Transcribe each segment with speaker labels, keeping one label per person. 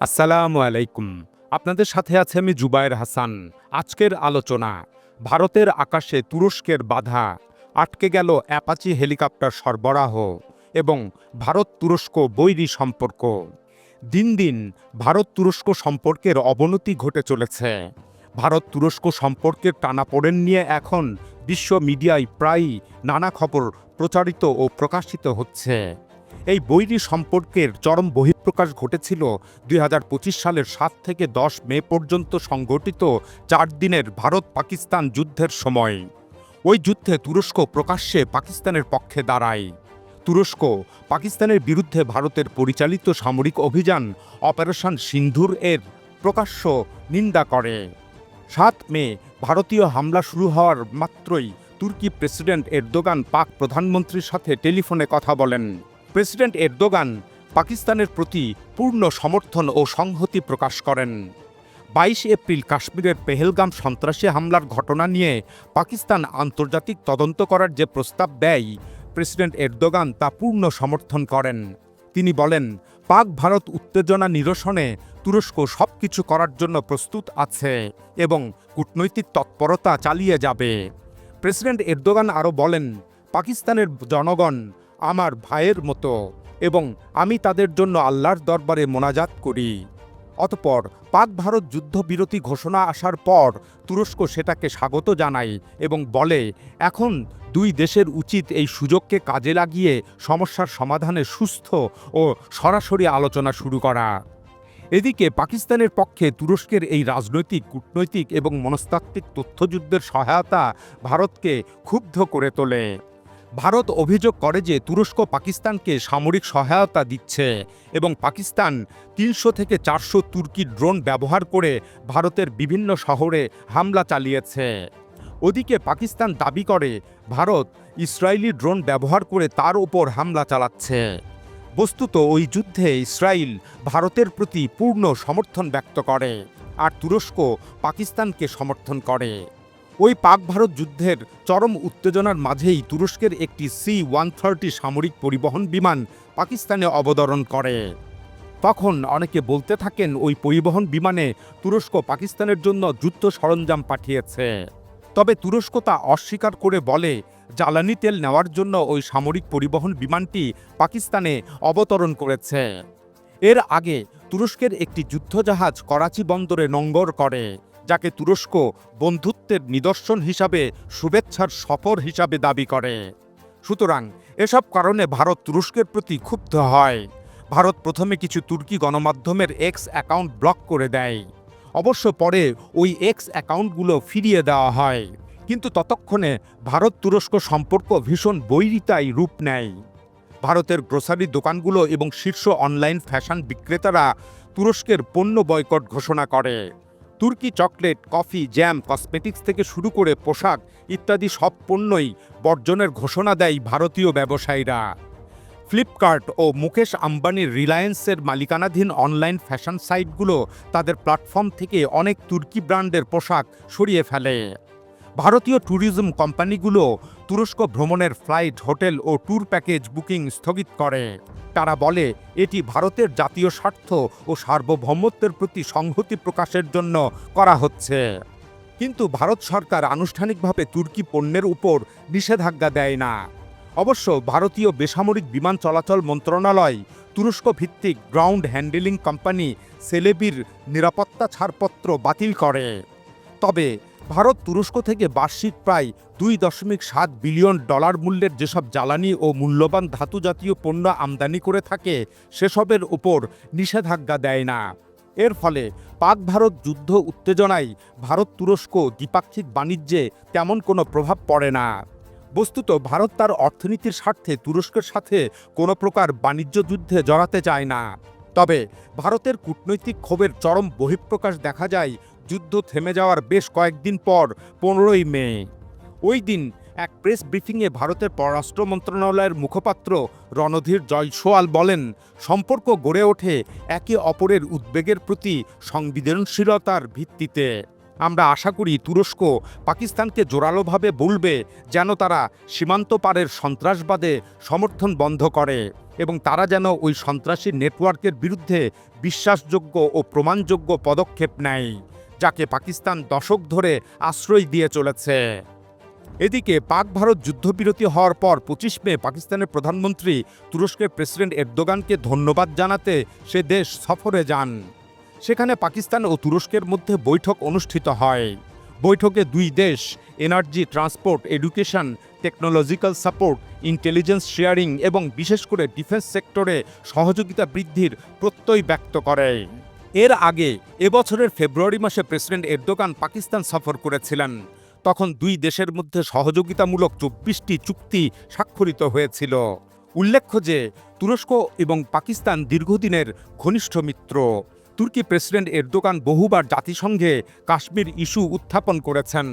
Speaker 1: আসসালামু আলাইকুম। আপনাদের সাথে আছে আমি জুবায়ের হাসান। আজকের আলোচনা, ভারতের আকাশে তুরস্কের বাধা, আটকে গেল অ্যাপাচি হেলিকপ্টার সরবরাহ এবং ভারত তুরস্ক বৈরী সম্পর্ক। দিন দিন ভারত তুরস্ক সম্পর্কের অবনতি ঘটে চলেছে। ভারত তুরস্ক সম্পর্কের টানাপোড়েন নিয়ে এখন বিশ্ব মিডিয়ায় প্রায়ই নানা খবর প্রচারিত ও প্রকাশিত হচ্ছে। এই বৈরী সম্পর্কের চরম বহিঃপ্রকাশ ঘটেছিল দুই হাজার পঁচিশ সালের সাত থেকে দশ মে পর্যন্ত সংগঠিত চার দিনের ভারত পাকিস্তান যুদ্ধের সময়। ওই যুদ্ধে তুরস্ক প্রকাশ্যে পাকিস্তানের পক্ষে দাঁড়ায়। তুরস্ক, পাকিস্তানের বিরুদ্ধে ভারতের পরিচালিত সামরিক অভিযান অপারেশন সিন্ধুর এর প্রকাশ্য নিন্দা করে। সাত মে ভারতীয় হামলা শুরু হওয়ার মাত্রই তুর্কি প্রেসিডেন্ট এরদোগান পাক প্রধানমন্ত্রীর সাথে টেলিফোনে কথা বলেন। প্রেসিডেন্ট এরদোগান পাকিস্তানের প্রতি পূর্ণ সমর্থন ও সংহতি প্রকাশ করেন। বাইশ এপ্রিল কাশ্মীরের পেহেলগাম সন্ত্রাসী হামলার ঘটনা নিয়ে পাকিস্তান আন্তর্জাতিক তদন্ত করার যে প্রস্তাব দেয় প্রেসিডেন্ট এরদোগান তা পূর্ণ সমর্থন করেন। তিনি বলেন, পাক ভারত উত্তেজনা নিরসনে তুরস্ক সব কিছু করার জন্য প্রস্তুত আছে এবং কূটনৈতিক তৎপরতা চালিয়ে যাবে। প্রেসিডেন্ট এরদোগান আরও বলেন, পাকিস্তানের জনগণ আমার ভাইয়ের মতো এবং আমি তাদের জন্য আল্লাহর দরবারে মোনাজাত করি। অতপর পাক ভারত যুদ্ধবিরতি ঘোষণা আসার পর তুরস্ক সেটাকে স্বাগত জানায় এবং বলে, এখন দুই দেশের উচিত এই সুযোগকে কাজে লাগিয়ে সমস্যার সমাধানে সুস্থ ও সরাসরি আলোচনা শুরু করা। এদিকে পাকিস্তানের পক্ষে তুরস্কের এই রাজনৈতিক, কূটনৈতিক এবং মনস্তাত্ত্বিক তথ্যযুদ্ধের সহায়তা ভারতকে ক্ষুব্ধ করে তোলে। ভারত অভিযোগ করে যে তুরস্ক পাকিস্তানকে সামরিক সহায়তা দিচ্ছে এবং পাকিস্তান তিনশো থেকে চারশো তুর্কি ড্রোন ব্যবহার করে ভারতের বিভিন্ন শহরে হামলা চালিয়েছে। ওদিকে পাকিস্তান দাবি করে, ভারত ইসরায়েলি ড্রোন ব্যবহার করে তার ওপর হামলা চালাচ্ছে। বস্তুত ওই যুদ্ধে ইসরায়েল ভারতের প্রতি পূর্ণ সমর্থন ব্যক্ত করে আর তুরস্ক পাকিস্তানকে সমর্থন করে। ওই পাক ভারত যুদ্ধের চরম উত্তেজনার মাঝেই তুরস্কের একটি সি ওয়ান থার্টি সামরিক পরিবহন বিমান পাকিস্তানে অবতরণ করে। তখন অনেকে বলতে থাকেন ওই পরিবহন বিমানে তুরস্ক পাকিস্তানের জন্য যুদ্ধ সরঞ্জাম পাঠিয়েছে। তবে তুরস্ক তা অস্বীকার করে বলে, জ্বালানি তেল নেওয়ার জন্য ওই সামরিক পরিবহন বিমানটি পাকিস্তানে অবতরণ করেছে। এর আগে তুরস্কের একটি যুদ্ধজাহাজ করাচি বন্দরে নঙ্গর করে। যাকে তুরস্ক বন্ধুত্বের নিদর্শন হিসাবে, শুভেচ্ছার সফর হিসাবে দাবি করে। সুতরাং, এসব কারণে ভারত তুরস্কের প্রতি ক্ষুব্ধ হয়। ভারত প্রথমে কিছু তুর্কি গণমাধ্যমের এক্স অ্যাকাউন্ট ব্লক করে দেয়। অবশ্য পরে ওই এক্স অ্যাকাউন্টগুলো ফিরিয়ে দেওয়া হয়। কিন্তু ততক্ষণে ভারত তুরস্ক সম্পর্ক ভীষণ বৈরিতায় রূপ নেয়। ভারতের গ্রোসারি দোকানগুলো এবং শীর্ষ অনলাইন ফ্যাশন বিক্রেতারা তুরস্কের পণ্য বয়কট ঘোষণা করে। তুর্কি চকলেট, কফি, জ্যাম, কসমেটিক্স থেকে শুরু করে পোশাক ইত্যাদি সব পণ্যই বর্জনের ঘোষণা দেয় ভারতীয় ব্যবসায়ীরা। ফ্লিপকার্ট ও মুকেশ আম্বানির রিলায়েন্সের মালিকানাধীন অনলাইন ফ্যাশন সাইটগুলো তাদের প্ল্যাটফর্ম থেকে অনেক তুর্কি ব্র্যান্ডের পোশাক সরিয়ে ফেলে। ভারতীয় ট্যুরিজম কোম্পানিগুলো তুরস্ক ভ্রমণের ফ্লাইট, হোটেল ও ট্যুর প্যাকেজ বুকিং স্থগিত করে। তারা বলে, এটি ভারতের জাতীয় স্বার্থ ও সার্বভৌমত্বের প্রতি সংহতি প্রকাশের জন্য করা হচ্ছে। কিন্তু ভারত সরকার আনুষ্ঠানিকভাবে তুর্কি পণ্যের উপর নিষেধাজ্ঞা দেয় না। অবশ্য ভারতীয় বেসামরিক বিমান চলাচল মন্ত্রণালয়, তুরস্ক ভিত্তিক গ্রাউন্ড হ্যান্ডেলিং কোম্পানি, সেলেবির নিরাপত্তা ছাড়পত্র বাতিল করে। তবে ভারত তুরস্ক থেকে বার্ষিক প্রায় দুই দশমিক সাত বিলিয়ন ডলার মূল্যের যেসব জ্বালানি ও মূল্যবান ধাতু জাতীয় পণ্য আমদানি করে থাকে, সেসবের উপর নিষেধাজ্ঞা দেয় না। এর ফলে পাক ভারত যুদ্ধ উত্তেজনায় ভারত তুরস্ক দ্বিপাক্ষিক বাণিজ্যে তেমন কোনো প্রভাব পড়ে না। বস্তুত ভারত তার অর্থনীতির স্বার্থে তুরস্কের সাথে কোনো প্রকার বাণিজ্য যুদ্ধে জড়াতে চায় না। তবে ভারতের কূটনৈতিক ক্ষোভের চরম বহিঃপ্রকাশ দেখা যায় যুদ্ধ থেমে যাওয়ার বেশ কয়েকদিন পর, পনেরোই মে। ওই দিন এক প্রেস ব্রিফিংয়ে ভারতের পররাষ্ট্র মন্ত্রণালয়ের মুখপাত্র রণধীর জয়সোয়াল বলেন, সম্পর্ক গড়ে ওঠে একে অপরের উদ্বেগের প্রতি সংবেদনশীলতার ভিত্তিতে। আমরা আশা করি তুরস্ক পাকিস্তানকে জোরালোভাবে বলবে যেন তারা সীমান্ত পারের সন্ত্রাসবাদে সমর্থন বন্ধ করে এবং তারা যেন ওই সন্ত্রাসী নেটওয়ার্কের বিরুদ্ধে বিশ্বাসযোগ্য ও প্রমাণযোগ্য পদক্ষেপ নেয়। যাকে পাকিস্তান দশক ধরে আশ্রয় দিয়ে চলেছে। এদিকে পাক ভারত যুদ্ধবিরতি হওয়ার পর পঁচিশ মে পাকিস্তানের প্রধানমন্ত্রী তুরস্কের প্রেসিডেন্ট এরদোগানকে ধন্যবাদ জানাতে সে দেশ সফরে যান। সেখানে পাকিস্তান ও তুরস্কের মধ্যে বৈঠক অনুষ্ঠিত হয়। বৈঠকে দুই দেশ, energy transport, education, technological support, intelligence sharing এবং বিশেষ করে ডিফেন্স সেক্টরে সহযোগিতা বৃদ্ধির প্রত্যয় ব্যক্ত করে। এর আগে এবছরের ফেব্রুয়ারি মাসে প্রেসিডেন্ট এরদোগান পাকিস্তান সফর করেছিলেন। তখন দুই দেশের মধ্যে সহযোগিতামূলক চব্বিশটি চুক্তি স্বাক্ষরিত হয়েছিল। উল্লেখ্য যে তুরস্ক এবং পাকিস্তান দীর্ঘদিনের ঘনিষ্ঠ মিত্র। তুর্কি প্রেসিডেন্ট এরদোগান বহুবার জাতিসংঘে কাশ্মীর ইস্যু উত্থাপন করেছেন।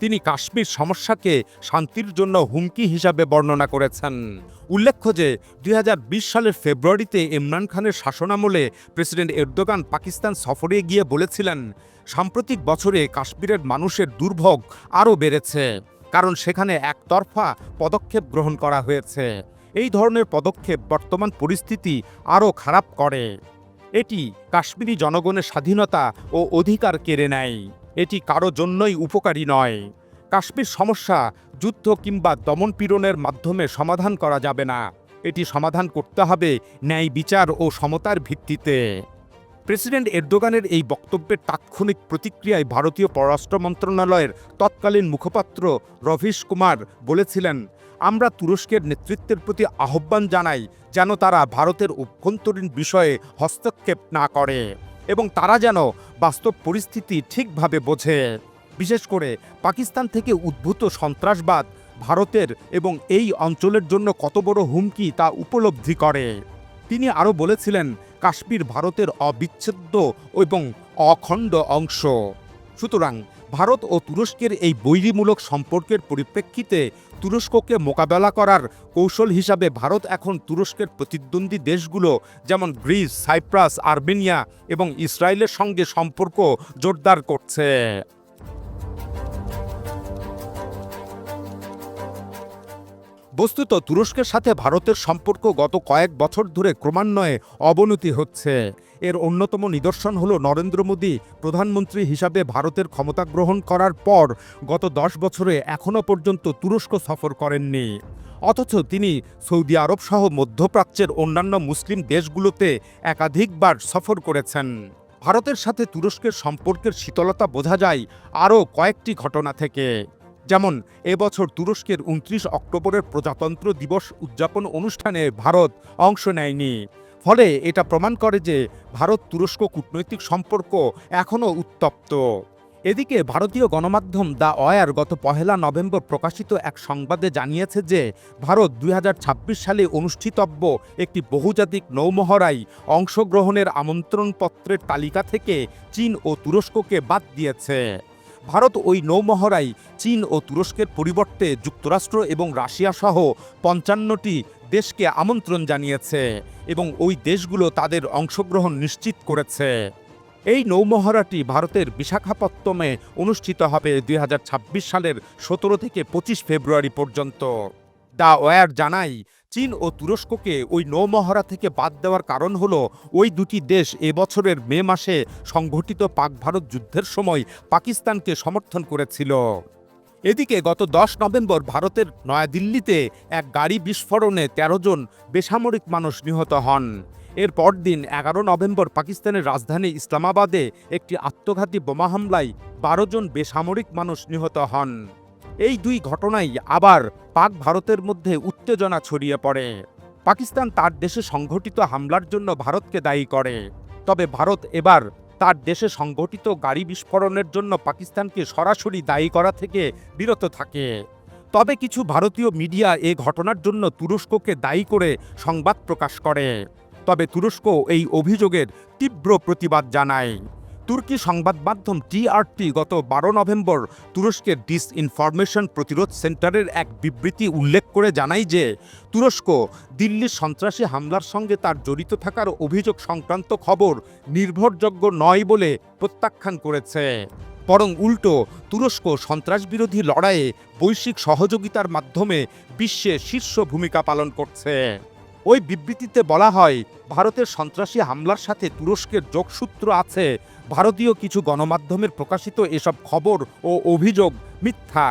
Speaker 1: তিনি কাশ্মীর সমস্যাকে শান্তির জন্য হুমকি হিসাবে বর্ণনা করেছেন। উল্লেখ্য যে, দুই হাজার বিশ সালের ফেব্রুয়ারিতে ইমরান খানের শাসনামলে প্রেসিডেন্ট এরদোগান পাকিস্তান সফরে গিয়ে বলেছিলেন, সাম্প্রতিক বছরে কাশ্মীরের মানুষের দুর্ভোগ আরও বেড়েছে, কারণ সেখানে একতরফা পদক্ষেপ গ্রহণ করা হয়েছে। এই ধরনের পদক্ষেপ বর্তমান পরিস্থিতি আরও খারাপ করে। এটি কাশ্মীরি জনগণের স্বাধীনতা ও অধিকার কেড়ে নেয়। এটি কারও জন্যই উপকারী নয়। কাশ্মীর সমস্যা যুদ্ধ কিংবা দমনপীড়নের মাধ্যমে সমাধান করা যাবে না। এটি সমাধান করতে হবে ন্যায় বিচার ও সমতার ভিত্তিতে। প্রেসিডেন্ট এরদোগানের এই বক্তব্যের তাৎক্ষণিক প্রতিক্রিয়ায় ভারতীয় পররাষ্ট্র মন্ত্রণালয়ের তৎকালীন মুখপাত্র রভিশ কুমার বলেছিলেন আমরা তুরস্কের নেতৃত্বের প্রতি আহ্বান জানাই যেন তারা ভারতের অভ্যন্তরীণ বিষয়ে হস্তক্ষেপ না করে এবং তারা যেন বাস্তব পরিস্থিতি ঠিকভাবে বোঝে। বিশেষ করে পাকিস্তান থেকে উদ্ভূত সন্ত্রাসবাদ ভারতের এবং এই অঞ্চলের জন্য কত বড় হুমকি তা উপলব্ধি করে। তিনি আরও বলেছিলেন, কাশ্মীর ভারতের অবিচ্ছেদ্য এবং অখণ্ড অংশ। সুতরাং ভারত ও তুরস্কের এই বৈরীমূলক সম্পর্কের পরিপ্রেক্ষিতে তুরস্ককে মোকাবেলা করার কৌশল হিসাবে ভারত এখন তুরস্কের প্রতিদ্বন্দ্বী দেশগুলো যেমন গ্রিস, সাইপ্রাস, আর্মেনিয়া এবং ইসরায়েলের সঙ্গে সম্পর্ক জোরদার করছে। বস্তুত তুরস্কের সাথে ভারতের সম্পর্ক গত কয়েক বছর ধরে ক্রমান্বয়ে অবনতি হচ্ছে। এর অন্যতম নিদর্শন হল নরেন্দ্র মোদী প্রধানমন্ত্রী হিসাবে ভারতের ক্ষমতা গ্রহণ করার পর গত দশ বছরে এখনও পর্যন্ত তুরস্ক সফর করেননি। অথচ তিনি সৌদি আরব সহ মধ্যপ্রাচ্যের অন্যান্য মুসলিম দেশগুলোতে একাধিকবার সফর করেছেন। ভারতের সাথে তুরস্কের সম্পর্কের শীতলতা বোঝা যায় আরও কয়েকটি ঘটনা থেকে। যেমন এবছর তুরস্কের উনত্রিশ অক্টোবরের প্রজাতন্ত্র দিবস উদযাপন অনুষ্ঠানে ভারত অংশ নেয়নি। ফলে এটা প্রমাণ করে যে ভারত তুরস্ক কূটনৈতিক সম্পর্ক এখনও উত্তপ্ত। এদিকে ভারতীয় গণমাধ্যম দ্য অয়ার গত পহেলা নভেম্বর প্রকাশিত এক সংবাদে জানিয়েছে যে ভারত দুই হাজার ছাব্বিশ সালে অনুষ্ঠিতব্য একটি বহুজাতিক নৌমহড়ায় অংশগ্রহণের আমন্ত্রণপত্রের তালিকা থেকে চীন ও তুরস্ককে বাদ দিয়েছে। ভারত ওই নৌমহড়ায় চীন ও তুরস্কের পরিবর্তে যুক্তরাষ্ট্র এবং রাশিয়া সহ পঞ্চান্নটি দেশকে আমন্ত্রণ জানিয়েছে এবং ওই দেশগুলো তাদের অংশগ্রহণ নিশ্চিত করেছে। এই নৌমহড়াটি ভারতের বিশাখাপত্তমে অনুষ্ঠিত হবে দুই হাজার ছাব্বিশ সালের সতেরো থেকে পঁচিশ ফেব্রুয়ারি পর্যন্ত। দ্য ওয়ার জানাই, চীন ও তুরস্ককে ওই নৌমহড়া থেকে বাদ দেওয়ার কারণ হল, ওই দুটি দেশ এবছরের মে মাসে সংঘটিত পাক ভারত যুদ্ধের সময় পাকিস্তানকে সমর্থন করেছিল। এদিকে গত দশ নভেম্বর ভারতের নয়াদিল্লিতে এক গাড়ি বিস্ফোরণে ১৩ জন বেসামরিক মানুষ নিহত হন। এর পরদিন এগারো নভেম্বর পাকিস্তানের রাজধানী ইসলামাবাদে একটি আত্মঘাতী বোমা হামলায় বারো জন বেসামরিক মানুষ নিহত হন। এই দুই ঘটনাই আবার পাক ভারতের মধ্যে উত্তেজনা ছড়িয়ে পড়ে। পাকিস্তান তার দেশে সংঘটিত হামলার জন্য ভারতকে দায়ী করে। তবে ভারত এবার তার দেশে সংঘটিত গাড়ি বিস্ফোরণের জন্য পাকিস্তানকে সরাসরি দায়ী করা থেকে বিরত থাকে। তবে কিছু ভারতীয় মিডিয়া এ ঘটনার জন্য তুরস্ককে দায়ী করে সংবাদ প্রকাশ করে। তবে তুরস্ক এই অভিযোগের তীব্র প্রতিবাদ জানায়। তুর্কি সংবাদ মাধ্যম টিআরটি গত বারো নভেম্বর তুরস্কের ডিসইনফরমেশন প্রতিরোধ সেন্টারের এক বিবৃতি উল্লেখ করে জানায় যে, তুরস্ক দিল্লির সন্ত্রাসী হামলার সঙ্গে তার জড়িত থাকার অভিযোগ সংক্রান্ত খবর নির্ভরযোগ্য নয় বলে প্রত্যাখ্যান করেছে। বরং উল্টো, তুরস্ক সন্ত্রাসবিরোধী লড়াইয়ে বৈশ্বিক সহযোগিতার মাধ্যমে বিশ্বে শীর্ষ ভূমিকা পালন করছে। ওই বিবৃতিতে বলা হয়, ভারতের সন্ত্রাসী হামলার সাথে তুরস্কের যোগসূত্র আছে। ভারতীয় কিছু গণমাধ্যমের প্রকাশিত এসব খবর ও অভিযোগ মিথ্যা।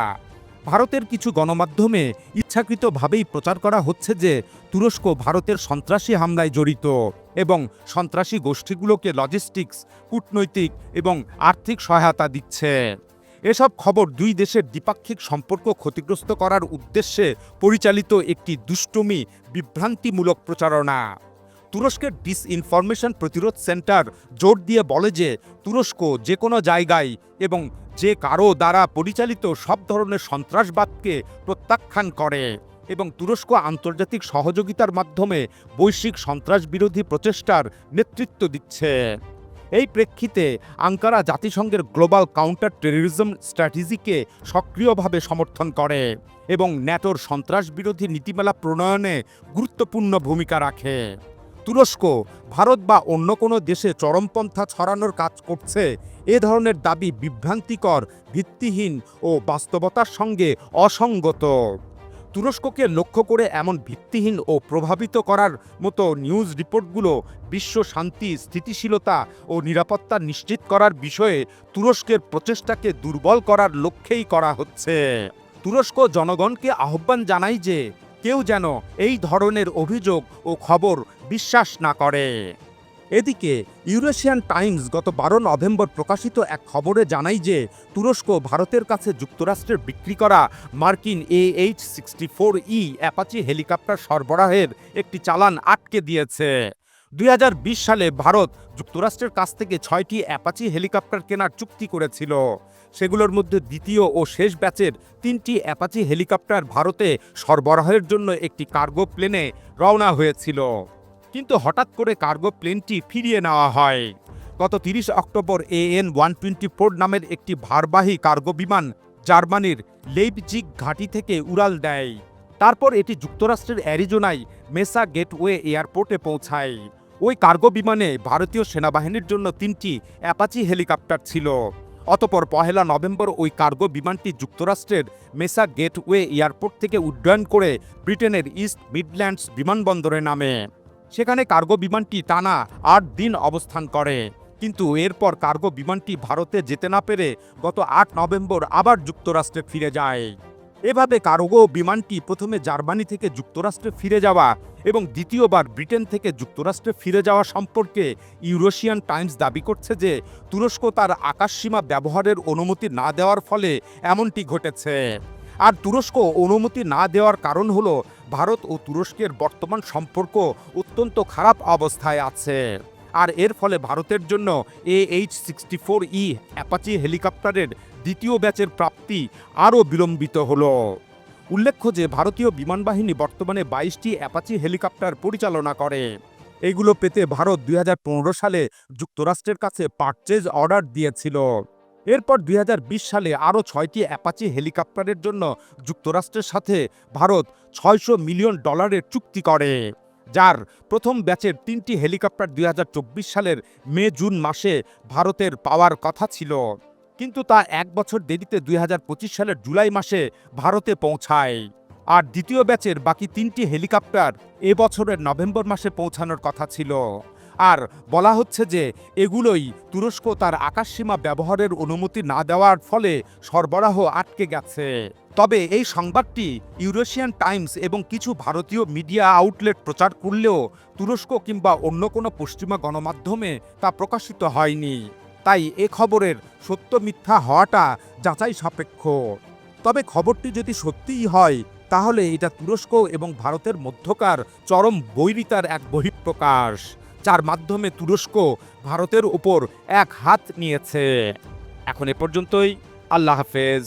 Speaker 1: ভারতের কিছু গণমাধ্যমে ইচ্ছাকৃতভাবেই প্রচার করা হচ্ছে যে, তুরস্ক ভারতের সন্ত্রাসী হামলায় জড়িত এবং সন্ত্রাসী গোষ্ঠীগুলোকে লজিস্টিক্স কূটনৈতিক এবং আর্থিক সহায়তা দিচ্ছে। এসব খবর দুই দেশের দ্বিপাক্ষিক সম্পর্ক ক্ষতিগ্রস্ত করার উদ্দেশ্যে পরিচালিত একটি দুষ্টুমি, বিভ্রান্তিমূলক প্রচারণা। তুরস্কের ডিসইনফরমেশন প্রতিরোধ সেন্টার জোর দিয়ে বলে যে, তুরস্ক যে কোনো জায়গায় এবং যে কারও দ্বারা পরিচালিত সব ধরনের সন্ত্রাসবাদকে প্রত্যাখ্যান করে এবং তুরস্ক আন্তর্জাতিক সহযোগিতার মাধ্যমে বৈশ্বিক সন্ত্রাস বিরোধী প্রচেষ্টার নেতৃত্ব দিচ্ছে। এই প্রেক্ষিতে আঙ্কারা জাতিসংঘের গ্লোবাল কাউন্টার টেররিজম স্ট্র্যাটেজিকে সক্রিয়ভাবে সমর্থন করে এবং ন্যাটোর সন্ত্রাস বিরোধী নীতিমালা প্রণয়নে গুরুত্বপূর্ণ ভূমিকা রাখে। তুরস্ক, ভারত বা অন্য কোনো দেশে চরমপন্থা ছড়ানোর কাজ করছে, এ ধরনের দাবি বিভ্রান্তিকর, ভিত্তিহীন ও বাস্তবতার সঙ্গে অসঙ্গত। তুরস্ককে লক্ষ্য করে এমন ভিত্তিহীন ও প্রভাবিত করার মতো নিউজ রিপোর্টগুলো বিশ্ব শান্তি, স্থিতিশীলতা ও নিরাপত্তা নিশ্চিত করার বিষয়ে তুরস্কের প্রচেষ্টাকে দুর্বল করার লক্ষ্যেই করা হচ্ছে। তুরস্ক জনগণকে আহ্বান জানায় যে কেউ যেন এই ধরনের অভিযোগ ও খবর বিশ্বাস না করে। এদিকে ইউরেশিয়ান টাইমস গত বারো নভেম্বর প্রকাশিত এক খবরে জানায় যে তুরস্ক ভারতের কাছে যুক্তরাষ্ট্রের বিক্রি করা মার্কিন A H sixty four E Apache helicopter সরবরাহের একটি চালান আটকে দিয়েছে। দুই হাজার বিশ সালে ভারত যুক্তরাষ্ট্রের কাছ থেকে ছয়টি অ্যাপাচি হেলিকপ্টার কেনার চুক্তি করেছিল। সেগুলোর মধ্যে দ্বিতীয় ও শেষ ব্যাচের তিনটি অ্যাপাচি হেলিকপ্টার ভারতে সরবরাহের জন্য একটি কার্গো প্লেনে রওনা হয়েছিল। কিন্তু হঠাৎ করে কার্গো প্লেনটি ফিরিয়ে নেওয়া হয়। গত তিরিশ October A N one twenty four নামের একটি ভারবাহী কার্গো বিমান জার্মানির লেইপজিগ ঘাঁটি থেকে উড়াল দেয়। তারপর এটি যুক্তরাষ্ট্রের অ্যারিজোনায় মেসা গেটওয়ে এয়ারপোর্টে পৌঁছায়। ওই কার্গো বিমানে ভারতীয় সেনাবাহিনীর জন্য তিনটি অ্যাপাচি হেলিকপ্টার ছিল। অতপর পহেলা নভেম্বর ওই কার্গো বিমানটি যুক্তরাষ্ট্রের মেসা গেটওয়ে এয়ারপোর্ট থেকে উড্ডয়ন করে ব্রিটেনের ইস্ট মিডল্যান্ডস বিমানবন্দরে নামে। সেখানে কার্গো বিমানটি টানা আট দিন অবস্থান করে। কিন্তু এরপর কার্গো বিমানটি ভারতে যেতে না পেরে গত আট নভেম্বর আবার যুক্তরাষ্ট্রে ফিরে যায়। এভাবে কার্গো বিমানটি প্রথমে জার্মানি থেকে যুক্তরাষ্ট্রে ফিরে যাওয়া এবং দ্বিতীয়বার ব্রিটেন থেকে যুক্তরাষ্ট্রে ফিরে যাওয়া সম্পর্কে ইউরোশিয়ান টাইমস দাবি করছে যে, তুরস্ক তার আকাশসীমা ব্যবহারের অনুমতি না দেওয়ার ফলে এমনটি ঘটেছে। আর তুরস্ক অনুমতি না দেওয়ার কারণ হলো ভারত ও তুরস্কের বর্তমান সম্পর্ক অত্যন্ত খারাপ অবস্থায় আছে। আর এর ফলে ভারতের জন্য A H sixty four E Apache হেলিকপ্টারের দ্বিতীয় ব্যাচের প্রাপ্তি আরও বিলম্বিত হলো। উল্লেখ্য যে, ভারতীয় বিমানবাহিনী বর্তমানে বাইশটি অ্যাপাচি হেলিকপ্টার পরিচালনা করে। এগুলো পেতে ভারত দুই হাজার পনেরো সালে যুক্তরাষ্ট্রের কাছে পারচেজ অর্ডার দিয়েছিল। এরপর দুই হাজার বিশ সালে আরও ছয়টি অ্যাপাচি হেলিকপ্টারের জন্য যুক্তরাষ্ট্রের সাথে ভারত ছয়শো মিলিয়ন ডলারের চুক্তি করে, যার প্রথম ব্যাচের তিনটি হেলিকপ্টার দুই হাজার চব্বিশ সালের মে জুন মাসে ভারতের পাওয়ার কথা ছিল। কিন্তু তা এক বছর দেরিতে দুই হাজার পঁচিশ সালের জুলাই মাসে ভারতে পৌঁছায়। আর দ্বিতীয় ব্যাচের বাকি তিনটি হেলিকপ্টার এবছরের নভেম্বর মাসে পৌঁছানোর কথা ছিল। আর বলা হচ্ছে যে এগুলোই তুরস্ক তার আকাশসীমা ব্যবহারের অনুমতি না দেওয়ার ফলে সরবরাহ আটকে গেছে। তবে এই সংবাদটি ইউরেশিয়ান টাইমস এবং কিছু ভারতীয় মিডিয়া আউটলেট প্রচার করলেও তুরস্ক কিংবা অন্য কোনো পশ্চিমা গণমাধ্যমে তা প্রকাশিত হয়নি। তাই এ খবরের সত্য মিথ্যা হওয়াটা যাচাই সাপেক্ষ। তবে খবরটি যদি সত্যিই হয়, তাহলে এটা তুরস্ক এবং ভারতের মধ্যকার চরম বৈরিতার এক বহিঃপ্রকাশ। যার মাধ্যমে তুরস্ক ভারতের ওপর এক হাত নিয়েছে। এখন এ পর্যন্তই আল্লাহ হাফেজ।